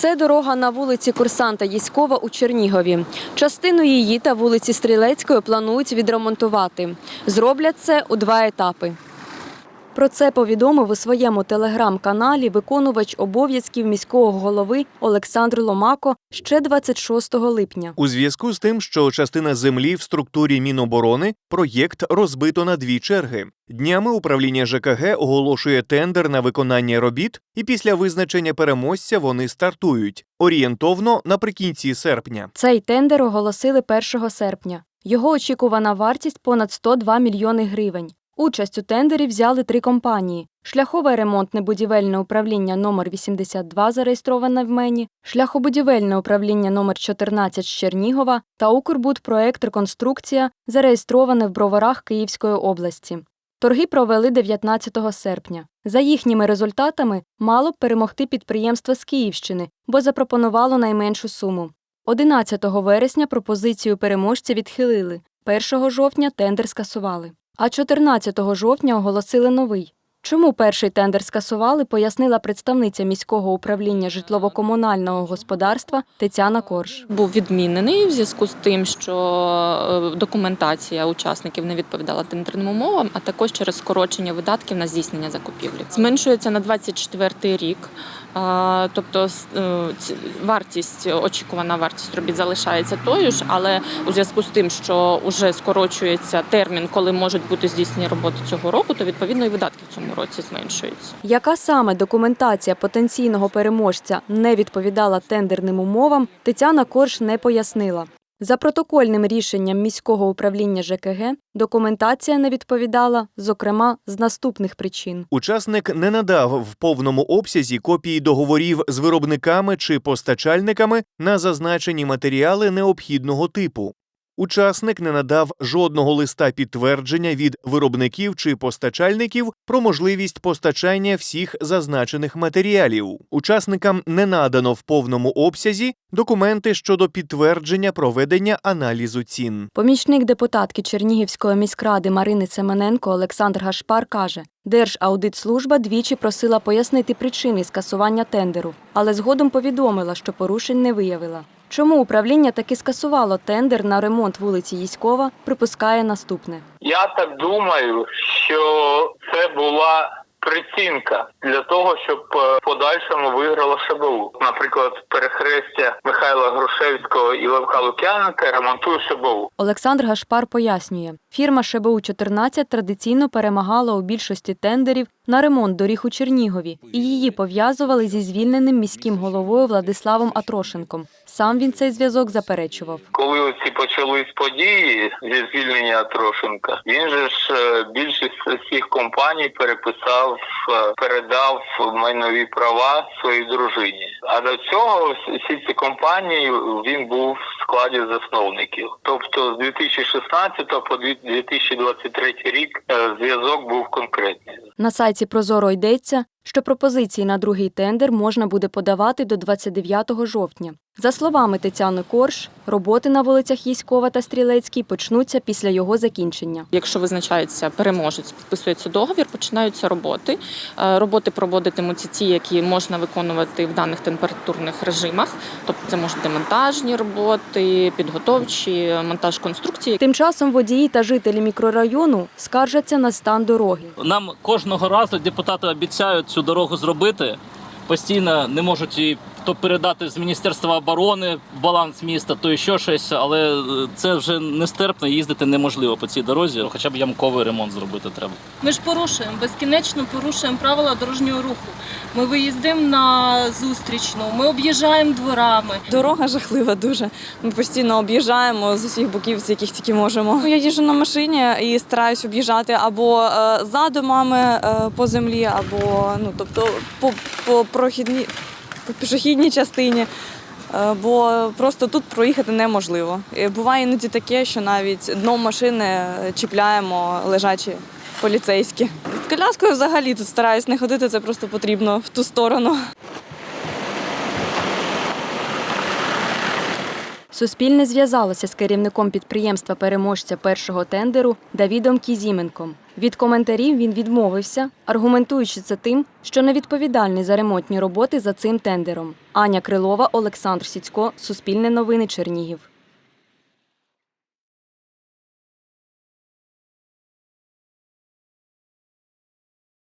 Це дорога на вулиці Курсанта Єськова у Чернігові. Частину її та вулиці Стрілецької планують відремонтувати. Зроблять це у два етапи. Про це повідомив у своєму телеграм-каналі виконувач обов'язків міського голови Олександр Ломако ще 26 липня. У зв'язку з тим, що частина землі в структурі Міноборони проєкт розбито на дві черги. Днями управління ЖКГ оголошує тендер на виконання робіт, і після визначення переможця вони стартують орієнтовно наприкінці серпня. Цей тендер оголосили 1 серпня. Його очікувана вартість понад 102 мільйони гривень. Участь у тендері взяли три компанії: шляхове ремонтне будівельне управління номер 82 зареєстроване в Мені, шляхобудівельне управління номер 14 з Чернігова та Укрбудпроект Реконструкція, зареєстроване в Броварах Київської області. Торги провели 19 серпня. За їхніми результатами мало б перемогти підприємство з Київщини, бо запропонувало найменшу суму. 11 вересня пропозицію переможця відхилили. 1 жовтня тендер скасували. А 14 жовтня оголосили новий. Чому перший тендер скасували, пояснила представниця міського управління житлово-комунального господарства Тетяна Корж. був відмінений в зв'язку з тим, що е, документація учасників не відповідала тендерним умовам, а також через скорочення видатків на здійснення закупівлі. Зменшується на 24 рік. Тобто е, вартість, очікувана вартість робіт залишається тою ж, але у зв'язку з тим, що вже скорочується термін, коли можуть бути здійснені роботи цього року, то відповідно і видатки в цьому році зменшуються. Яка саме документація потенційного переможця не відповідала тендерним умовам, Тетяна Корж не пояснила. За протокольним рішенням міського управління ЖКГ документація не відповідала, зокрема, з наступних причин. Учасник не надав в повному обсязі копії договорів з виробниками чи постачальниками на зазначені матеріали необхідного типу. Учасник не надав жодного листа підтвердження від виробників чи постачальників про можливість постачання всіх зазначених матеріалів. Учасникам не надано в повному обсязі документи щодо підтвердження проведення аналізу цін. Помічник депутатки Чернігівської міськради Марини Семененко Олександр Гашпар каже, Держаудитслужба двічі просила пояснити причини скасування тендеру, але згодом повідомила, що порушень не виявила. Чому управління таки скасувало тендер на ремонт вулиці Їськова, припускає наступне. Я так думаю, що це була прицінка для того, щоб е, в подальшому виграла ШБУ. Наприклад, перехрестя Михайла Грушевського і Левка Лук'яненка ремонтує ШБУ. Олександр Гашпар пояснює, фірма ШБУ 14 традиційно перемагала у більшості тендерів на ремонт доріг у Чернігові, і її пов'язували зі звільненим міським головою Владиславом Атрошенком. Сам він цей зв'язок заперечував. Коли оці почались події зі звільнення Трошенка, він же ж е, більшість всіх компаній переписав, е, передав майнові права своїй дружині. А до цього всі ці компанії він був в складі засновників. Тобто з 2016 по 2023 рік е, зв'язок був конкретний. На сайті Прозоро йдеться, що пропозиції на другий тендер можна буде подавати до 29 жовтня. За словами Тетяни Корж, роботи на вулицях Їськова та Стрілецькій почнуться після його закінчення. Якщо визначається переможець, підписується договір, починаються роботи. Е, Роботи проводитимуться ті, які можна виконувати в даних температурних режимах. Тобто це можуть демонтажні роботи, підготовчі, монтаж конструкції. Тим часом водії та жителі мікрорайону скаржаться на стан дороги. Нам кожного разу депутати обіцяють цю дорогу зробити. Постійно не можуть її то передати з Міністерства оборони баланс міста, то ще щось, але е, це вже нестерпно їздити неможливо по цій дорозі. Хоча б ямковий ремонт зробити треба. Ми ж порушуємо, безкінечно порушуємо правила дорожнього руху. Ми виїздимо на зустрічну, ми об'їжджаємо дворами. Дорога жахлива дуже. Ми постійно об'їжджаємо з усіх боків, з яких тільки можемо. Я їжджу на машині і стараюсь об'їжджати або е, за домами е, по землі, або ну тобто по, по прохідній по пішохідній частині. Е, Бо просто тут проїхати неможливо. Буває іноді таке, що навіть дном машини чіпляємо лежачі поліцейські. З коляскою взагалі тут стараюсь не ходити, це просто потрібно в ту сторону. Суспільне зв'язалося з керівником підприємства переможця першого тендеру Давідом Кізіменком. Від коментарів він відмовився, аргументуючи це тим, що не відповідальний за ремонтні роботи за цим тендером. Аня Крилова, Олександр Сіцько, Суспільне новини Чернігів.